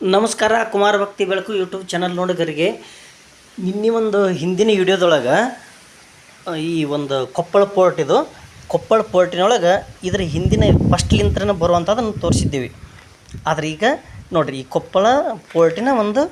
ನಮಸ್ಕಾರ, ಕುಮಾರ ಭಕ್ತಿ ಬೆಳಕು ಯೂಟ್ಯೂಬ್ ಚಾನಲ್ ನೋಡಿಗರಿಗೆ. ನಿನ್ನೆ ಒಂದು ಹಿಂದಿನ ವಿಡಿಯೋದೊಳಗೆ ಈ ಒಂದು ಕೊಪ್ಪಳ ಪೋರ್ಟ್ ಇದು. ಕೊಪ್ಪಳ ಪೋರ್ಟಿನೊಳಗೆ ಇದರ ಹಿಂದಿನ ಫಸ್ಟ್ಲಿಂತ್ರನ ಬರುವಂಥದ್ದನ್ನು ತೋರಿಸಿದ್ದೀವಿ. ಆದರೆ ಈಗ ನೋಡಿರಿ, ಈ ಕೊಪ್ಪಳ ಪೋರ್ಟಿನ ಒಂದು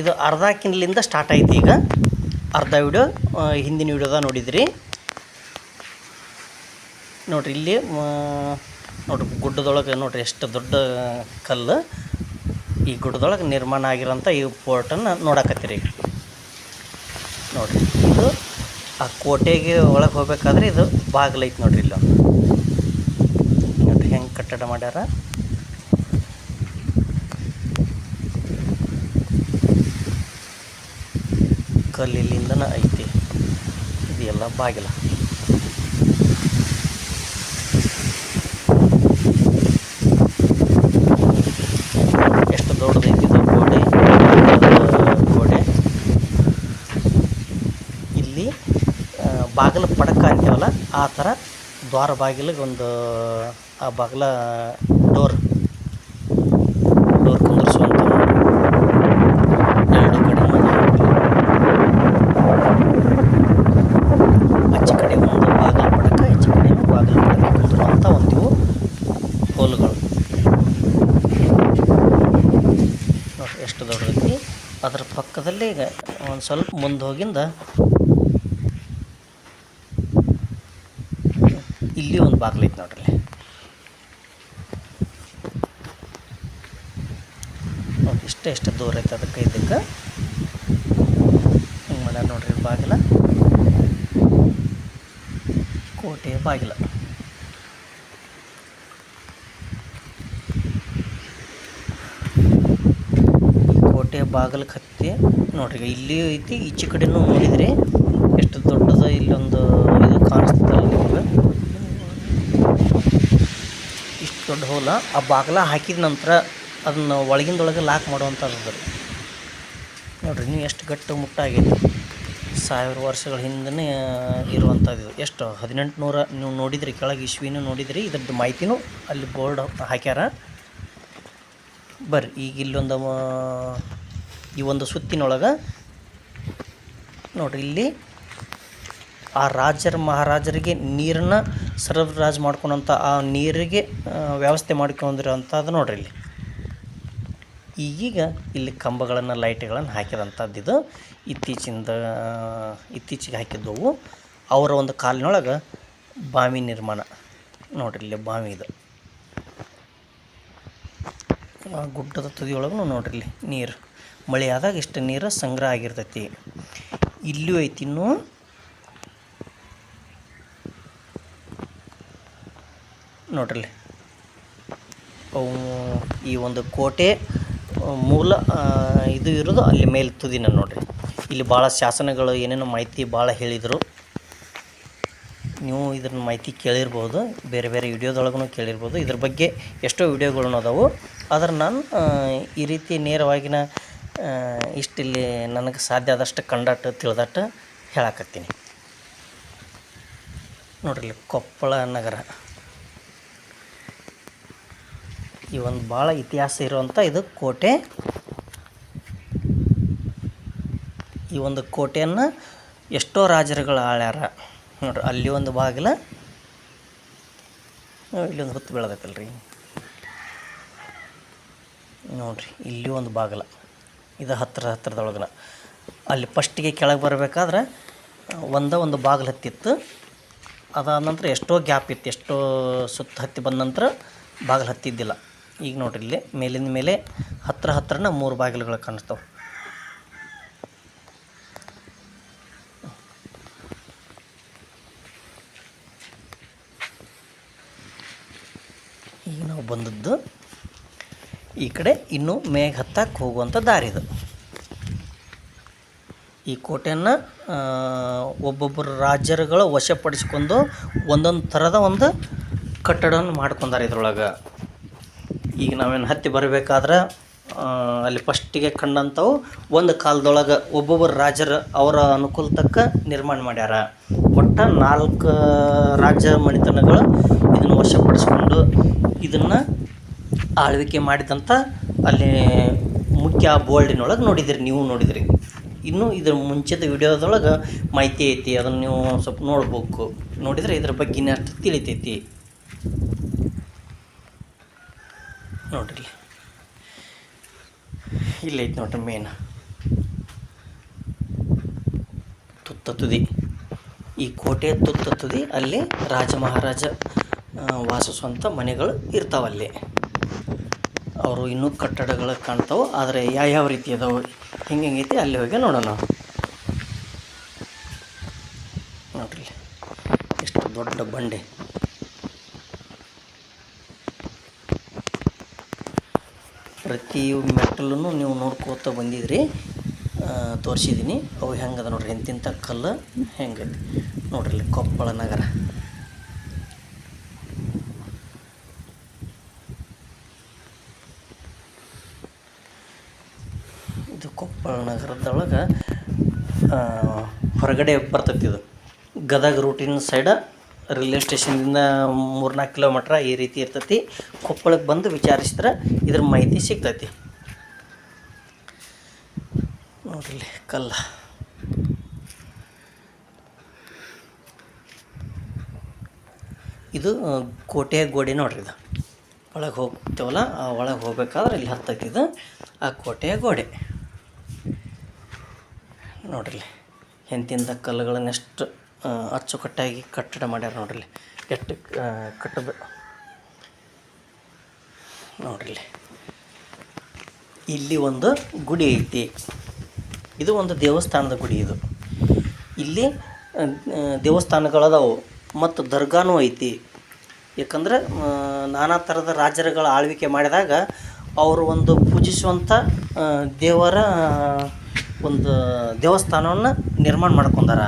ಇದು ಅರ್ಧ ಕಿನ್ಲಿಂದ ಸ್ಟಾರ್ಟ್ ಆಯ್ತು ಈಗ. ಅರ್ಧ ವಿಡಿಯೋ ಹಿಂದಿನ ವಿಡಿಯೋದಾಗ ನೋಡಿದ್ರಿ. ನೋಡಿರಿ ಇಲ್ಲಿ ನೋಡ್ರಿ, ಗುಡ್ಡದೊಳಗೆ ನೋಡ್ರಿ ಎಷ್ಟು ದೊಡ್ಡ ಕಲ್ಲು. ಈ ಗುಡ್ಡದೊಳಗೆ ನಿರ್ಮಾಣ ಆಗಿರೋಂಥ ಈ ಪೋರ್ಟನ್ನು ನೋಡಕತ್ತೀರಿ. ನೋಡ್ರಿ, ಇದು ಆ ಕೋಟೆಗೆ ಒಳಗೆ ಹೋಗ್ಬೇಕಾದ್ರೆ ಇದು ಬಾಗಿಲೈತೆ ನೋಡ್ರಿ ಇಲ್ಲ. ನೋಡ್ರಿ, ಹೆಂಗೆ ಕಟ್ಟಡ ಮಾಡ್ಯಾರ. ಕಲ್ಲಿಲಿಂದನ ಐತಿ. ಇದು ಎಲ್ಲ ಬಾಗಿಲ ಎಷ್ಟು ದೊಡ್ಡದೈತಿ ಇದು ಗೋಡೆ ಗೋಡೆ ಇಲ್ಲಿ ಆ, ಬಾಗಿಲು ಪಡಕ ಅಂತೀವಲ್ಲ, ಆ ಥರ ದ್ವಾರ ಬಾಗಿಲಿಗೆ ಒಂದು, ಆ ಬಾಗಿಲ ಡೋರ್ ಡೋರ್ ಕುಂದರ್ಸುವಂಥ ಎರಡು ಕಡೆ ಹೆಚ್ಚು ಕಡೆ ಒಂದು ಬಾಗಿಲು ಪಡಕ ಹೆಚ್ಚು ಕಡೆ ಬಾಗಿಲು ಪಡಕ ಕುಂದಿರುವಂಥ ಒಂದು ಹೋಲುಗಳು. ಎಷ್ಟು ದೊಡ್ಡದೈತಿ. ಅದರ ಪಕ್ಕದಲ್ಲಿ ಈಗ ಒಂದು ಸ್ವಲ್ಪ ಮುಂದೆ ಹೋಗಿಂದ ಇಲ್ಲಿ ಒಂದು ಬಾಗಿಲು ಐತಿ ನೋಡ್ರಿ ನೋಡಿ, ಇಷ್ಟ ಎಷ್ಟು ದೂರ ಐತೆ ಅದಕ್ಕೆ ಇದಕ್ಕೆ. ಹಿಂಗೆ ಮಾಡ್ಯಾರ ನೋಡ್ರಿ ಬಾಗಿಲ. ಕೋಟೆಯ ಬಾಗಿಲ. ಈ ಕೋಟೆಯ ಕತ್ತಿ ನೋಡ್ರಿ ಇಲ್ಲಿ ಐತಿ, ಈಚೆ ಕಡೆನೂ ನೋಡಿದ್ರಿ. ಎಷ್ಟು ದೊಡ್ಡದ ಇಲ್ಲೊಂದು ಇದು ಕಾಣಿಸ್ತಲ್ಲ ನಿಮ್ಗೆ ಇಷ್ಟು ದೊಡ್ಡ ಹೋಲ, ಆ ಬಾಗಿಲ ಹಾಕಿದ ನಂತರ ಅದನ್ನು ಒಳಗಿಂದೊಳಗೆ ಲಾಕ್ ಮಾಡುವಂಥದ್ದು ಅದು. ನೋಡ್ರಿ, ನೀವು ಎಷ್ಟು ಗಟ್ಟಿ ಮುಟ್ಟಾಗೈತಿ ಸಾವಿರ ವರ್ಷಗಳ ಹಿಂದನೇ ಇರುವಂಥದ್ದು ಎಷ್ಟು? ಹದಿನೆಂಟು ನೂರ ನೀವು ನೋಡಿದ್ರಿ, ಕೆಳಗೆ ಇಶ್ವಿನ ನೋಡಿದ್ರಿ, ಇದ್ರದ್ದು ಮಾಹಿತಿನೂ ಅಲ್ಲಿ ಬೋರ್ಡ್ ಹಾಕ್ಯಾರ. ಬರ್ರಿ, ಈಗ ಇಲ್ಲೊಂದು ಈ ಒಂದು ಸುತ್ತಿನೊಳಗೆ, ನೋಡ್ರಿ, ಇಲ್ಲಿ ಆ ರಾಜರ ಮಹಾರಾಜರಿಗೆ ನೀರನ್ನು ಸರಬರಾಜು ಮಾಡ್ಕೊಂಡಂಥ ಆ ನೀರಿಗೆ ವ್ಯವಸ್ಥೆ ಮಾಡ್ಕೊಂಡಿರೋಂಥದ್ದು ನೋಡ್ರಿ ಇಲ್ಲಿ. ಈಗೀಗ ಇಲ್ಲಿ ಕಂಬಗಳನ್ನು, ಲೈಟ್ಗಳನ್ನು ಹಾಕಿದಂಥದ್ದು ಇದು ಇತ್ತೀಚಿಂದ ಇತ್ತೀಚೆಗೆ ಹಾಕಿದ್ದವು. ಅವರ ಒಂದು ಕಾಲಿನೊಳಗೆ ಬಾವಿ ನಿರ್ಮಾಣ. ನೋಡ್ರಿ ಇಲ್ಲಿ ಬಾವಿ ಇದು. ಗುಡ್ಡದ ತುದಿಯೊಳಗೂ ನೋಡ್ರಿ ಇಲ್ಲಿ ನೀರು. ಮಳೆ ಆದಾಗ ಇಷ್ಟು ನೀರು ಸಂಗ್ರಹ ಆಗಿರ್ತೈತಿ. ಇಲ್ಲೂ ಐತಿ ಇನ್ನೂ ನೋಡ್ರಿ ಇಲ್ಲಿ. ಅವು ಈ ಒಂದು ಕೋಟೆ ಮೂಲ ಇದು ಇರೋದು ಅಲ್ಲಿ ಮೇಲೆ ತುದಿನ ನೋಡ್ರಿ. ಇಲ್ಲಿ ಭಾಳ ಶಾಸನಗಳು ಏನೇನೋ ಮಾಹಿತಿ ಭಾಳ ಹೇಳಿದರು. ನೀವು ಇದ್ರ ಮಾಹಿತಿ ಕೇಳಿರ್ಬೋದು, ಬೇರೆ ಬೇರೆ ವಿಡಿಯೋದೊಳಗೂ ಕೇಳಿರ್ಬೋದು. ಇದ್ರ ಬಗ್ಗೆ ಎಷ್ಟೋ ವಿಡಿಯೋಗಳು ಅದಾವು. ಆದ್ರೆ ನಾನು ಈ ರೀತಿ ನೇರವಾಗಿನ ಇಷ್ಟು ಇಷ್ಟಿಲ್ಲಿ ನನಗೆ ಸಾಧ್ಯ ಆದಷ್ಟು ಕಂಡಟ್ಟು ತಿಳಿದಟ್ಟು ಹೇಳಕತ್ತೀನಿ. ನೋಡ್ರಿಲ್ಲಿ ಕೊಪ್ಪಳ ನಗರ. ಈ ಒಂದು ಭಾಳ ಇತಿಹಾಸ ಇರುವಂಥ ಇದು ಕೋಟೆ. ಈ ಒಂದು ಕೋಟೆಯನ್ನು ಎಷ್ಟೋ ರಾಜರುಗಳು ಆಳ್ಯಾರ. ನೋಡ್ರಿ, ಅಲ್ಲಿ ಒಂದು ಬಾಗಿಲ ಇಲ್ಲಿ. ಒಂದು ಹೊತ್ತು ಬೆಳೆದೈತಲ್ರಿ ನೋಡ್ರಿ, ಇಲ್ಲಿ ಒಂದು ಬಾಗಿಲ ಇದು ಹತ್ತಿರ ಹತ್ತಿರದೊಳಗನ ಅಲ್ಲಿ ಫಸ್ಟಿಗೆ ಕೆಳಗೆ ಬರಬೇಕಾದ್ರೆ, ಒಂದ ಒಂದು ಬಾಗಿಲು ಹತ್ತಿತ್ತು. ಅದಾದ ನಂತರ ಎಷ್ಟೋ ಗ್ಯಾಪ್ ಇತ್ತು. ಎಷ್ಟೋ ಸುತ್ತ ಹತ್ತಿ ಬಂದ ನಂತರ ಬಾಗಿಲು ಹತ್ತಿದ್ದಿಲ್ಲ. ಈಗ ನೋಡ್ರಿ ಇಲ್ಲಿ ಮೇಲಿಂದ ಮೇಲೆ ಹತ್ತಿರ ಹತ್ತಿರನ ಮೂರು ಬಾಗಿಲುಗಳು ಕಾಣಿಸ್ತಾವೆ. ಈಗ ನಾವು ಬಂದದ್ದು ಈ ಕಡೆ ಇನ್ನೂ ಮೇಘ ಹತ್ತಕ್ಕೆ ಹೋಗುವಂಥ ದಾರಿ ಇದು. ಈ ಕೋಟೆಯನ್ನು ಒಬ್ಬೊಬ್ಬರು ರಾಜರುಗಳು ವಶಪಡಿಸ್ಕೊಂಡು ಒಂದೊಂದು ಥರದ ಒಂದು ಕಟ್ಟಡವನ್ನು ಮಾಡ್ಕೊಂಡಾರೆ ಇದ್ರೊಳಗೆ. ಈಗ ನಾವೇನು ಹತ್ತಿ ಬರಬೇಕಾದ್ರೆ ಅಲ್ಲಿ ಫಸ್ಟಿಗೆ ಕಂಡಂಥವು ಒಂದು ಕಾಲದೊಳಗೆ ಒಬ್ಬೊಬ್ಬರು ರಾಜರು ಅವರ ಅನುಕೂಲ ತಕ್ಕ ನಿರ್ಮಾಣ ಮಾಡ್ಯಾರ. ಒಟ್ಟು ನಾಲ್ಕು ರಾಜ ಮಣಿತನಗಳು ಇದನ್ನು ವಶಪಡಿಸ್ಕೊಂಡು ಇದನ್ನು ಆಳ್ವಿಕೆ ಮಾಡಿದಂಥ ಅಲ್ಲಿ ಮುಖ್ಯ ಬೋಲ್ಡಿನೊಳಗೆ ನೋಡಿದಿರಿ, ನೀವು ನೋಡಿದಿರಿ. ಇನ್ನು ಇದ್ರ ಮುಂಚೆದ ವಿಡಿಯೋದೊಳಗೆ ಮಾಹಿತಿ ಐತಿ, ಅದನ್ನು ನೀವು ಸ್ವಲ್ಪ ನೋಡ್ಬೇಕು. ನೋಡಿದರೆ ಇದ್ರ ಬಗ್ಗೆ ಇನ್ನಷ್ಟು ತಿಳಿತೈತಿ. ನೋಡ್ರಿ ಇಲ್ಲೈತೆ ನೋಡ್ರಿ ಮೇನ್ ತುತ್ತ ತುದಿ ಈ ಕೋಟೆ ತುತ್ತ ತುದಿ ಅಲ್ಲಿ ರಾಜ ಮಹಾರಾಜ ವಾಸಿಸುವಂಥ ಮನೆಗಳು ಇರ್ತಾವಲ್ಲಿ ಅವರು ಇನ್ನೂ ಕಟ್ಟಡಗಳು ಕಾಣ್ತಾವೆ, ಆದರೆ ಯಾವ್ಯಾವ ರೀತಿ ಅದಾವೆ, ಹಿಂಗೆ ಹೆಂಗೈತಿ ಅಲ್ಲಿ ಹೋಗಿ ನೋಡೋಣ. ನೋಡ್ರಿ ಎಷ್ಟು ದೊಡ್ಡ ಬಂಡೆ. ಪ್ರತಿ ಮೆಟ್ಟಲನ್ನು ನೀವು ನೋಡ್ಕೋತ ಬಂದಿದ್ರಿ. ತೋರಿಸಿದ್ದೀನಿ ಅವು ಹೆಂಗದ ನೋಡ್ರಿ? ಎಂತಿಂಥ ಕಲ್ಲು ಹೆಂಗೈತಿ? ನೋಡ್ರಿ ಇಲ್ಲಿ ಕೊಪ್ಪಳ ನಗರ. ಇದು ಕೊಪ್ಪಳ ನಗರದೊಳಗೆ ಹೊರಗಡೆ ಬರ್ತೈತಿ ಇದು. ಗದಗ ರೂಟಿನ ಸೈಡ ರೈಲ್ವೆ ಸ್ಟೇಷನ್ದಿಂದ ಮೂರ್ನಾಲ್ಕು ಕಿಲೋಮೀಟ್ರ ಈ ರೀತಿ ಇರ್ತೈತಿ. ಕೊಪ್ಪಳಕ್ಕೆ ಬಂದು ವಿಚಾರಿಸಿದ್ರೆ ಇದ್ರ ಮಾಹಿತಿ ಸಿಗ್ತೈತಿ. ನೋಡ್ರಿ ಕಲ್ಲ. ಇದು ಕೋಟೆ ಕೋಟೆಯ ಗೋಡೆ ನೋಡ್ರಿ ಇದು. ಒಳಗೆ ಹೋಗ್ತೇವಲ್ಲ, ಆ ಒಳಗೆ ಹೋಗ್ಬೇಕಾದ್ರೆ ಇಲ್ಲಿ ಹತ್ತೈತಿ ಇದು, ಆ ಕೋಟೆಯ ಗೋಡೆ. ನೋಡ್ರಿ ಹೆಂತಿಂದ ಕಲ್ಲುಗಳನ್ನೆಷ್ಟು ಅಚ್ಚುಕಟ್ಟಾಗಿ ಕಟ್ಟಡ ಮಾಡ್ಯಾರ ನೋಡ್ರಿ ಎಷ್ಟು ಕಟ್ಟದ ನೋಡ್ರಿ ಇಲ್ಲಿ ಒಂದು ಗುಡಿ ಐತಿ. ಇದು ಒಂದು ದೇವಸ್ಥಾನದ ಗುಡಿ ಇದು. ಇಲ್ಲಿ ದೇವಸ್ಥಾನಗಳದಾವು ಮತ್ತು ದರ್ಗಾನೂ ಐತಿ. ಯಾಕಂದ್ರೆ ನಾನಾ ಥರದ ರಾಜರುಗಳ ಆಳ್ವಿಕೆ ಮಾಡಿದಾಗ ಅವರು ಒಂದು ಪೂಜಿಸುವಂಥ ದೇವರ ಒಂದು ದೇವಸ್ಥಾನವನ್ನು ನಿರ್ಮಾಣ ಮಾಡ್ಕೊಂಡಾರ.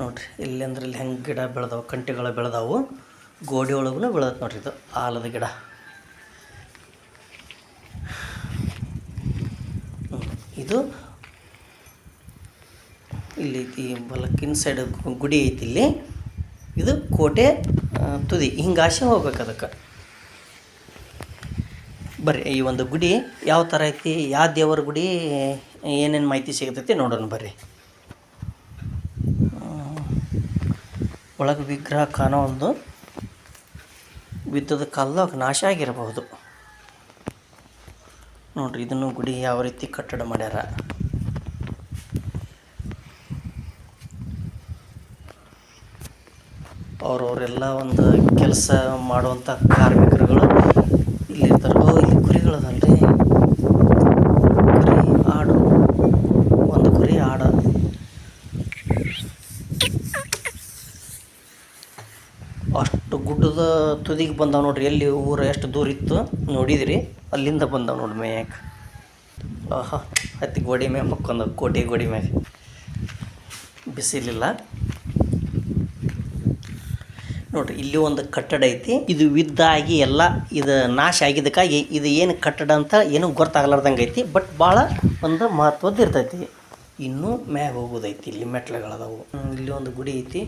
ನೋಡ್ರಿ ಇಲ್ಲಿ ಅಂದ್ರೆ ಇಲ್ಲಿ ಹೆಂಗೆ ಗಿಡ ಬೆಳೆದವು, ಕಂಟಿಗಳು ಬೆಳೆದವು, ಗೋಡೆ ಒಳಗೂ ಬೆಳೆದತ್ತೆ ನೋಡ್ರಿ ಇದು, ಆಲದ ಗಿಡ. ಇದು ಇಲ್ಲಿ ಈ ಬಲಕ್ಕಿನ ಸೈಡ್ ಗುಡಿ ಐತಿ ಇಲ್ಲಿ. ಇದು ಕೋಟೆ ತುದಿ ತುದಿ ಹಿಂಗಾಶೆ ಹೋಗ್ಬೇಕು ಅದಕ್ಕೆ. ಬರ್ರಿ, ಈ ಒಂದು ಗುಡಿ ಯಾವ ಥರ ಐತಿ, ಯಾವ ದೇವರ ಗುಡಿ, ಏನೇನು ಮಾಹಿತಿ ಸಿಗತೈತಿ ನೋಡೋಣ ಬರ್ರಿ. ಒಳಗೆ ವಿಗ್ರಹ ಕಾಣೋ ಒಂದು ಬಿದ್ದದ ಕಾಲದಾಗ ನಾಶ ಆಗಿರಬಹುದು. ನೋಡ್ರಿ, ಇದನ್ನು ಗುಡಿ ಯಾವ ರೀತಿ ಕಟ್ಟಡ ಮಾಡ್ಯಾರ. ಅವರವರೆಲ್ಲ ಒಂದು ಕೆಲಸ ಮಾಡುವಂಥ ಕಾರ್ಮಿಕರುಗಳು ಇಲ್ಲಿ ಇರ್ತಾರೆ ಓ ಇಲ್ಲಿ ಕುರಿಗಳದಲ್ರಿ ಕುರಿ ಆಡು ಒಂದು ಕುರಿ ಆಡು ಅಷ್ಟು ಗುಡ್ಡದ ತುದಿಗೆ ಬಂದಾವ ನೋಡ್ರಿ, ಎಲ್ಲಿ ಊರು ಎಷ್ಟು ದೂರ ಇತ್ತು ನೋಡಿದಿರಿ, ಅಲ್ಲಿಂದ ಬಂದಾವ ನೋಡ್ರಿ ಮೇಯಕ ಆಹಾ ಹತ್ತಿ ಗೋಡಿ ಮ್ಯಾಗ ಮಕ್ಕೊಂದ, ಕೋಟೆ ಗೋಡಿ ಮ್ಯಾಗ. ಬಿಸಿಲಿಲ್ಲ. ನೋಡ್ರಿ, ಇಲ್ಲಿ ಒಂದು ಕಟ್ಟಡ ಐತಿ, ಇದು ವಿದ್ದಾಗಿ ಎಲ್ಲ ಇದು ನಾಶ ಆಗಿದ್ದಕ್ಕಾಗಿ ಇದು ಏನು ಕಟ್ಟಡ ಅಂತ ಏನೂ ಗೊತ್ತಾಗಲಾರ್ದಂಗೆ ಐತಿ, ಬಟ್ ಭಾಳ ಒಂದು ಮಹತ್ವದ್ದು ಇರ್ತೈತಿ. ಇನ್ನೂ ಮ್ಯಾಗ ಹೋಗೋದೈತಿ, ಇಲ್ಲಿ ಮೆಟ್ಲುಗಳದಾವು. ಇಲ್ಲಿ ಒಂದು ಗುಡಿ ಐತಿ.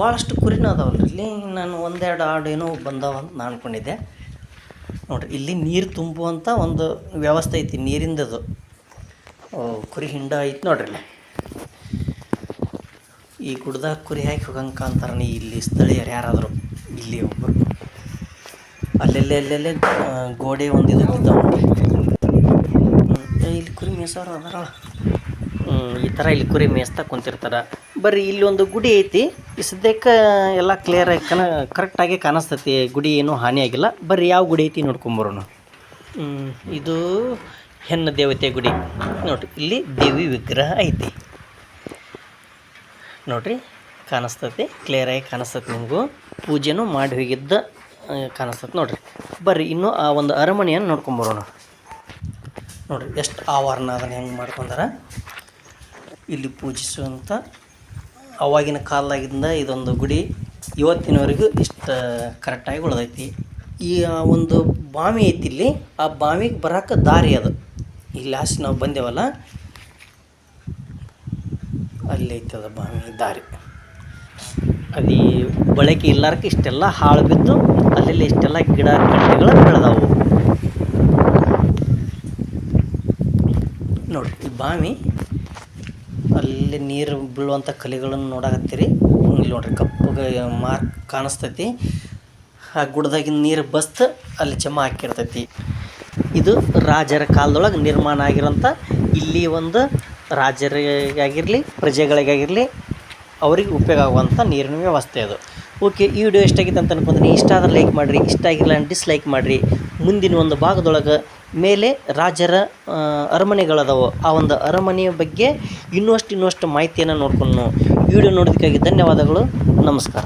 ಭಾಳಷ್ಟು ಕುರಿನ ಅದಾವಲ್ರಿ. ಇಲ್ಲಿ ನಾನು ಒಂದೆರಡು ಆಡು ಏನೋ ಬಂದಾವ ಅಂತ ನಾನು ಅಂದ್ಕೊಂಡಿದ್ದೆ ನೋಡಿರಿ, ಇಲ್ಲಿ ನೀರು ತುಂಬುವಂಥ ಒಂದು ವ್ಯವಸ್ಥೆ ಐತಿ, ನೀರಿಂದದು. ಕುರಿ ಹಿಂಡ ಐತಿ ನೋಡ್ರಿ ಇಲ್ಲಿ. ಈ ಗುಡ್ದಾಗ ಕುರಿ ಹಾಕಿ ಹೋಗಂಕ ಕಾಂತಾರ ನೀ ಇಲ್ಲಿ ಸ್ಥಳೀಯರು ಯಾರಾದರೂ, ಇಲ್ಲಿ ಒಬ್ಬರು ಅಲ್ಲೆಲ್ಲೇ ಅಲ್ಲೆಲ್ಲೇ ಗೋಡೆ ಒಂದು ಇಲ್ಲಿ ಕುರಿ ಮೀಸಾರು ಅದಾರ ಈ ಥರ ಇಲ್ಲಿ ಕುರಿ ಮೇಯಿಸ್ತಾ ಕುಂತಿರ್ತಾರೆ. ಬರ್ರಿ ಇಲ್ಲಿ ಒಂದು ಗುಡಿ ಐತಿ. ಈ ಸದ್ಯಕ್ಕೆ ಎಲ್ಲ ಕ್ಲಿಯರಾಗಿ ಕನ ಕರೆಕ್ಟಾಗಿ ಕಾಣಿಸ್ತೈತಿ. ಗುಡಿ ಏನೂ ಹಾನಿ ಆಗಿಲ್ಲ. ಬರ್ರಿ ಯಾವ ಗುಡಿ ಐತಿ ನೋಡ್ಕೊಂಬರೋಣ ಇದು ಹೆಣ್ಣು ದೇವತೆ ಗುಡಿ. ನೋಡ್ರಿ ಇಲ್ಲಿ ದೇವಿ ವಿಗ್ರಹ ಐತಿ. ನೋಡ್ರಿ ಕ್ಲಿಯರ್ ಕ್ಲಿಯರಾಗಿ ಕಾಣಿಸ್ತತಿ ನಿಮಗೂ. ಪೂಜೆನೂ ಮಾಡಿ ಹೋಗಿದ್ದ ಕಾಣಿಸ್ತತಿ ಕಾಣಿಸ್ತೈತಿ ನೋಡ್ರಿ. ಬರ್ರಿ ಇನ್ನೂ ಆ ಒಂದು ಅರಮನೆಯನ್ನು ನೋಡ್ಕೊಂಬರೋಣ ನೋಡ್ರಿ ಎಷ್ಟು ಆವರಣ ಅದನ್ನು ಹೆಂಗೆ ಮಾಡ್ಕೊಂಡಾರ? ಇಲ್ಲಿ ಪೂಜಿಸುವಂಥ ಅವಾಗಿನ ಕಾಲದಾಗಿಂದ ಇದೊಂದು ಗುಡಿ ಇವತ್ತಿನವರೆಗೂ ಇಷ್ಟು ಕರೆಕ್ಟಾಗಿ ಉಳ್ದೈತಿ. ಈ ಒಂದು ಬಾವಿ ಐತಿ ಇಲ್ಲಿ. ಆ ಬಾವಿಗೆ ಬರೋಕೆ ದಾರಿ ಅದು. ಈ ಲಾಸ್ಟ್ ನಾವು ಬಂದೇವಲ್ಲ? ಅಲ್ಲಿ ಐತಿ ಅದು ಬಾವಿ ದಾರಿ. ಅದು ಬಳಕೆ ಇಲ್ಲಾರಕ್ಕೆ ಇಷ್ಟೆಲ್ಲ ಹಾಳು ಬಿದ್ದು ಅಲ್ಲೆಲ್ಲ ಇಷ್ಟೆಲ್ಲ ಗಿಡ ಗಂಟೆಗಳು ಬೆಳೆದವು. ನೋಡಿ ಈ ಬಾವಿ ಅಲ್ಲಿ ನೀರು ಬೀಳುವಂಥ ಕಲೆಗಳನ್ನು ನೋಡಕತ್ತೀರಿ. ಇಲ್ಲಿ ನೋಡ್ರಿ ಕಪ್ಪಗೆ ಮಾರ್ಕ್ ಕಾಣಿಸ್ತೈತಿ. ಆ ಗುಡ್ದಾಗಿನ ನೀರು ಬಸ್ತ್ ಅಲ್ಲಿ ಜಮಾ ಹಾಕಿರ್ತೈತಿ. ಇದು ರಾಜರ ಕಾಲದೊಳಗೆ ನಿರ್ಮಾಣ ಆಗಿರೋಂಥ ಇಲ್ಲಿ ಒಂದು ರಾಜರಿಗಾಗಿರಲಿ, ಪ್ರಜೆಗಳಿಗಾಗಿರಲಿ ಅವ್ರಿಗೆ ಉಪಯೋಗ ಆಗುವಂಥ ನೀರಿನ ವ್ಯವಸ್ಥೆ ಅದು. ಓಕೆ, ಈ ವಿಡಿಯೋ ಎಷ್ಟಾಗಿತ್ತು ಅಂತ ಅನ್ಕೊಂಡ್ರೆ ಇಷ್ಟ ಆದ್ರೆ ಲೈಕ್ ಮಾಡಿರಿ, ಇಷ್ಟ ಆಗಿಲ್ಲ ಡಿಸ್ಲೈಕ್ ಮಾಡಿರಿ. ಮುಂದಿನ ಒಂದು ಭಾಗದೊಳಗೆ ಮೇಲೆ ರಾಜರ ಅರಮನೆಗಳದಾವು. ಆ ಒಂದು ಅರಮನೆಯ ಬಗ್ಗೆ ಇನ್ನೂ ಅಷ್ಟು ಇನ್ನೂ ಅಷ್ಟು ಮಾಹಿತಿಯನ್ನು ನೋಡ್ಕೊಂಡು ವಿಡಿಯೋ ನೋಡೋದಕ್ಕಾಗಿ ಧನ್ಯವಾದಗಳು. ನಮಸ್ಕಾರ.